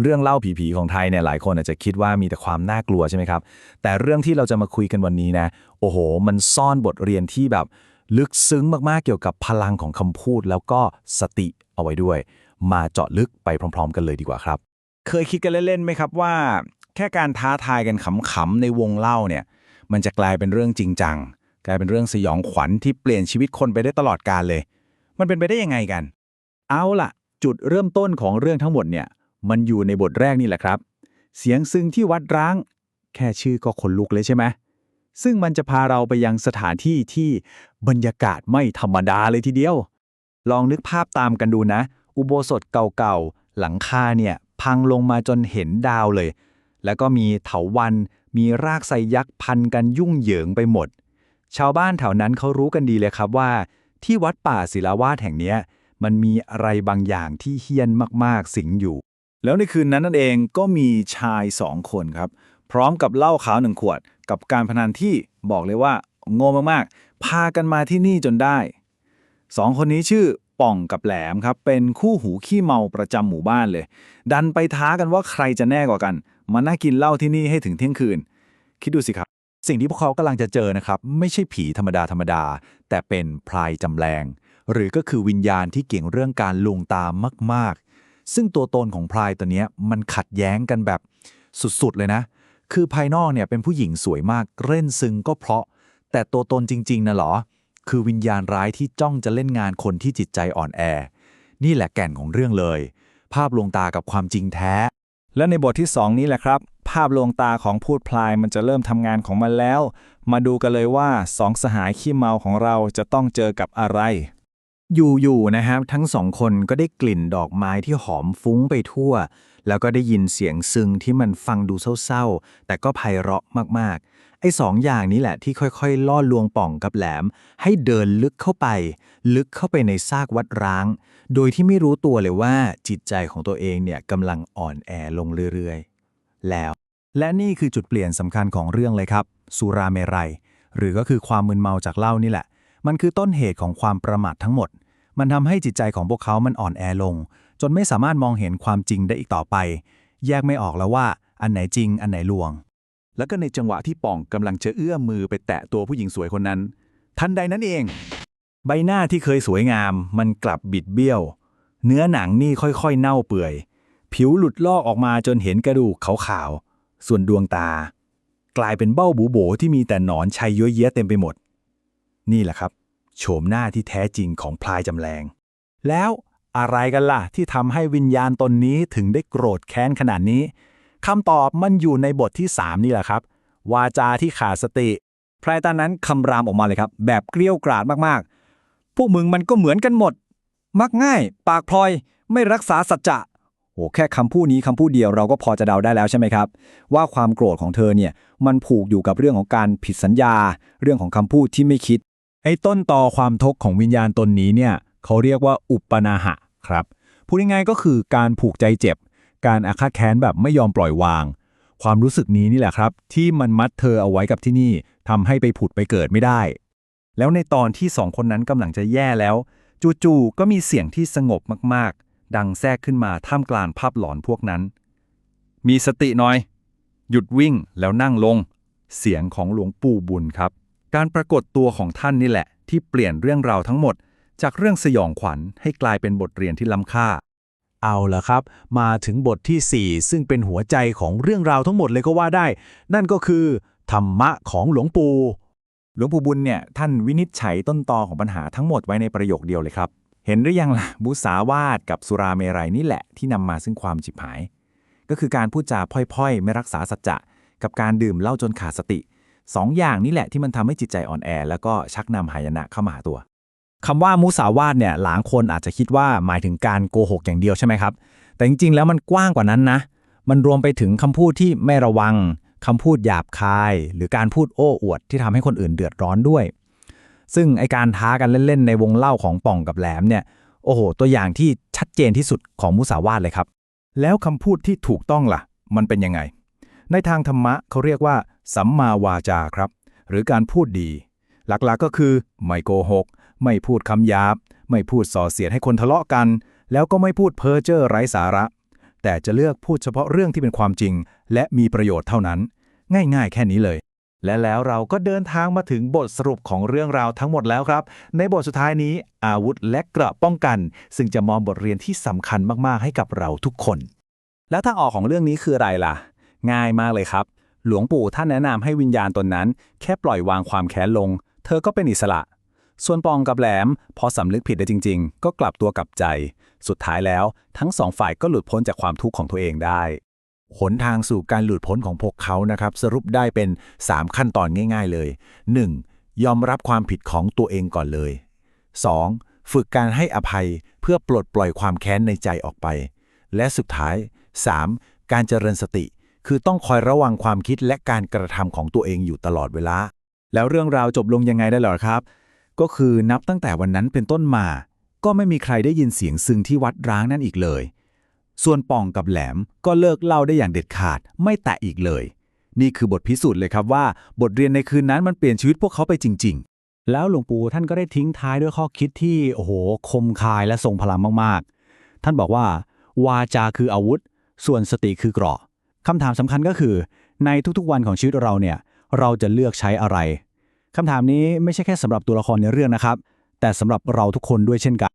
เรื่องเล่าผีๆของไทยเนี่ยหลายคนอาจจะคิดว่ามีแต่ความน่ากลัวใช่ไหมครับ แต่เรื่องที่เราจะมาคุยกันวันนี้นะ โอ้โห มันซ่อนบทเรียนที่แบบลึกซึ้งมากๆเกี่ยวกับพลังของคำพูดแล้วก็สติเอาไว้ด้วย มาเจาะลึกไปพร้อม ๆ กันเลยดีกว่าครับ เคยคิดกันเล่นๆไหมครับว่า แค่การท้าทายกันขำๆในวงเล่าเนี่ย มันจะกลายเป็นเรื่องจริงจังกลายเป็นเรื่องสยองขวัญที่เปลี่ยนชีวิตคนไปได้ตลอดกาลเลย มันเป็นไปได้ยังไงกัน เอาล่ะ จุดเริ่มต้นของเรื่องทั้งหมดเนี่ย มันอยู่ในบทแรกนี่แหละครับ เสียงซึ่งที่วัดร้าง แค่ชื่อก็ขนลุกเลยใช่ไหมซึ่งมันจะพาเราไปยังสถานที่ที่บรรยากาศไม่ธรรมดาเลยทีเดียว ลองนึกภาพตามกันดูนะ อุโบสถเก่าๆ หลังคาเนี่ย พังลงมาจนเห็นดาวเลย แล้วก็มีเถาวันมีรากไทรยักษ์พันกันยุ่งเหยิงไปหมด ชาวบ้านแถวนั้นเขารู้กันดีเลยครับว่า ที่วัดป่าศิลาวาสแห่งนี้มันมีอะไรบางอย่างที่เฮี้ยนมากๆ สิงอยู่ แล้วในคืนนั้นนั่นเองก็มีชายสองคนครับ พร้อมกับเหล้าขาวหนึ่งขวด กับการพนันที่บอกเลยว่าโง่มากๆ พากันมาที่นี่จนได้สองคนนี้ชื่อป่องกับแหลมครับ เป็นคู่หูขี้เมาประจำหมู่บ้านเลย ดันไปท้ากันว่าใครจะแน่กว่ากัน มานั่งกินเหล้าที่นี่ให้ถึงเที่ยงคืน คิดดูสิครับ สิ่งที่พวกเขากำลังจะเจอนะครับ ไม่ใช่ผีธรรมดาธรรมดา แต่เป็นพลายจำแรง หรือก็คือวิญญาณที่เก่งเรื่องการลวงตามมากๆ ซึ่งตัวตนของพลายตัวเนี้ยมันขัดแย้งกันแบบสุดๆเลยนะ คือภายนอกเนี่ยเป็นผู้หญิงสวยมากเร่นซึงก็เพราะ แต่ตัวตนจริงๆนะเหรอ คือวิญญาณร้ายที่จ้องจะเล่นงานคนที่จิตใจอ่อนแอ นี่แหละแก่นของเรื่องเลย ภาพลวงตากับความจริงแท้ และในบทที่ 2 นี้แหละครับ ภาพลวงตาของพูดพลายมันจะเริ่มทำงานของมันแล้ว มาดูกันเลยว่าสองสหายขี้เมาของเราจะต้องเจอกับอะไร อยู่ๆนะครับทั้งสองคนก็ได้กลิ่นดอกไม้ที่หอมฟุ้งไปทั่ว แล้วก็ได้ยินเสียงซึงที่มันฟังดูเศร้าๆ แต่ก็ไพเราะมากๆ ไอ้สองอย่างนี้แหละที่ค่อยๆ ล่อลวงป่องกับแหลม ให้เดินลึกเข้าไป ลึกเข้าไปในซากวัดร้าง โดยที่ไม่รู้ตัวเลยว่าจิตใจของตัวเองเนี่ยกำลังอ่อนแอลงเรื่อยๆ แล้ว และนี่คือจุดเปลี่ยนสำคัญของเรื่องเลยครับสุราเมรัยหรือก็คือความมึนเมาจากเหล้านี่แหละ มันคือต้นเหตุของความประมาททั้งหมด มันทำให้จิตใจของพวกเขามันอ่อนแอลง จนไม่สามารถมองเห็นความจริงได้อีกต่อไป แยกไม่ออกแล้วว่า อันไหนจริง อันไหนลวง แล้วก็ในจังหวะที่ป่องกำลังจะเอื้อมมือไปแตะตัวผู้หญิงสวยคนนั้น ทันใดนั้นเอง ใบหน้าที่เคยสวยงาม มันกลับบิดเบี้ยว เนื้อหนังนี่ค่อยๆ เน่าเปื่อย ผิวหลุดลอกออกมาจนเห็นกระดูกขาวๆส่วนดวงตา กลายเป็นเบ้าบูโบที่มีแต่หนอนชัยเยอะแยะเต็มไปหมด นี่แหละครับ โฉมหน้าที่แท้จริงของพลายจำแรง แล้วอะไรกันล่ะ ที่ทำให้วิญญาณตนนี้ถึงได้โกรธแค้นขนาดนี้คำตอบมันอยู่ในบทที่ 3 นี่แหละครับ วาจาที่ขาดสติพลายตานั้นคำรามออกมาเลยครับ แบบเกลี้ยวกราดมากๆ พวกมึงมันก็เหมือนกันหมด มักง่าย ปากพลอย ไม่รักษาสัจจะโอ้แค่คำพูดนี้คำพูดเดียวเราก็พอจะเดาได้แล้วใช่ไหมครับ ว่าความโกรธของเธอเนี่ยมันผูกอยู่กับเรื่องของการผิดสัญญา เรื่องของคำพูดที่ไม่คิด ไอ้ต้นตอความทุกข์ของวิญญาณตนนี้เนี่ยเขาเรียกว่าอุปนาหะครับพูดง่ายๆก็คือการผูกใจเจ็บ การอาฆาตแค้นแบบไม่ยอมปล่อยวาง ความรู้สึกนี้นี่แหละครับ ที่มันมัดเธอเอาไว้กับที่นี่ทำให้ไปผุดไปเกิดไม่ได้ แล้วในตอนที่สองคนนั้นกำลังจะแย่แล้ว จู่ๆก็มีเสียงที่สงบมากๆ ดังแทรกขึ้นมาท่ามกลางภาพหลอนพวกนั้น มีสติหน่อย หยุดวิ่งแล้วนั่งลง เสียงของหลวงปู่บุญครับ การปรากฏตัวของท่านนี่แหละ ที่เปลี่ยนเรื่องราวทั้งหมด จากเรื่องสยองขวัญให้กลายเป็นบทเรียนที่ล้ำค่า เอาละครับ มาถึงบทที่ 4 ซึ่งเป็นหัวใจของเรื่องราวทั้งหมดเลยก็ว่าได้ นั่นก็คือ ธรรมะของหลวงปู่หลวงปู่บุญเนี่ยท่านวินิจฉัยต้นตอของปัญหาทั้งหมดไว้ในประโยคเดียวเลยครับ เห็นหรือยังล่ะบุสาวาทกับสุราเมรัยนี่แหละที่นำมาซึ่งความฉิบหาย ก็คือการพูดจาพ่อยๆ ไม่รักษาสัจจะกับการดื่มเหล้าจนขาดสติ สองอย่างนี้แหละที่มันทำให้จิตใจอ่อนแอ แล้วก็ชักนำหายนะเข้ามาหาตัวคำว่ามุสาวาทเนี่ยหลายคนอาจจะคิดว่าหมายถึงการโกหกอย่างเดียวใช่ไหมครับ แต่จริงๆ แล้วมันกว้างกว่านั้นนะ มันรวมไปถึงคำพูดที่ไม่ระวังคำพูดหยาบคาย หรือการพูดโอ้อวดที่ทำให้คนอื่นเดือดร้อนด้วย ซึ่งไอการท้ากันเล่นๆ ในวงเล่าของป่องกับแหลมเนี่ยโอ้โห ตัวอย่างที่ชัดเจนที่สุดของมุสาวาทเลยครับ แล้วคำพูดที่ถูกต้องล่ะ มันเป็นยังไง ในทางธรรมะเขาเรียกว่า สัมมาวาจาครับ หรือการพูดดี หลักๆก็คือไม่โกหก ไม่พูดคำหยาบ ไม่พูดส่อเสียดให้คนทะเลาะกัน แล้วก็ไม่พูดเพ้อเจ้อไร้สาระ แต่จะเลือกพูดเฉพาะเรื่องที่เป็นความจริง และมีประโยชน์เท่านั้น ง่าย ๆ แค่นี้เลยและแล้วเราก็เดินทางมาถึงบทสรุปของเรื่องราวทั้งหมดแล้วครับ ในบทสุดท้ายนี้อาวุธและเกราะป้องกัน ซึ่งจะมองบทเรียนที่สำคัญมาก ๆ ให้กับเราทุกคน แล้วทางออกของเรื่องนี้คืออะไรล่ะ ง่ายมากเลยครับ หลวงปู่ท่านแนะนำให้วิญญาณตนนั้น แค่ปล่อยวางความแค้นลง เธอก็เป็นอิสระ ส่วนปองกับแหลม พอสำนึกผิดได้จริง ๆ ก็กลับตัวกลับใจ สุดท้ายแล้วทั้งสองฝ่ายก็หลุดพ้นจากความทุกข์ของตัวเองได้หนทางสู่การหลุดพ้นของพวกเขานะครับ สรุปได้เป็น 3 ขั้นตอนง่าย ๆเลย 1. ยอมรับความผิดของตัวเองก่อนเลย 2. ฝึกการให้อภัยเพื่อปลดปล่อยความแค้นในใจออกไป และสุดท้าย 3. การเจริญสติ คือต้องคอยระวังความคิดและการกระทำของตัวเองอยู่ตลอดเวลา แล้วเรื่องราวจบลงยังไงได้หรอครับ ก็คือนับตั้งแต่วันนั้นเป็นต้นมา ก็ไม่มีใครได้ยินเสียงซึงที่วัดร้างนั่นอีกเลย ส่วนป่องกับแหลมก็เลิกเล่าได้อย่างเด็ดขาด ไม่แตะอีกเลย นี่คือบทพิสูจน์เลยครับว่า บทเรียนในคืนนั้นมันเปลี่ยนชีวิตพวกเขาไปจริง ๆ แล้วหลวงปู่ท่านก็ได้ทิ้งท้ายด้วยข้อคิดที่โอ้โหคมคายและทรงพลังมากๆ ท่านบอกว่า วาจาคืออาวุธ ส่วนสติคือเกราะ คำถามสำคัญก็คือ ในทุกๆวันของชีวิตเราเนี่ย เราจะเลือกใช้อะไรคำถามนี้ไม่ใช่แค่สำหรับตัวละครในเรื่องนะครับ แต่สำหรับเราทุกคนด้วยเช่นกัน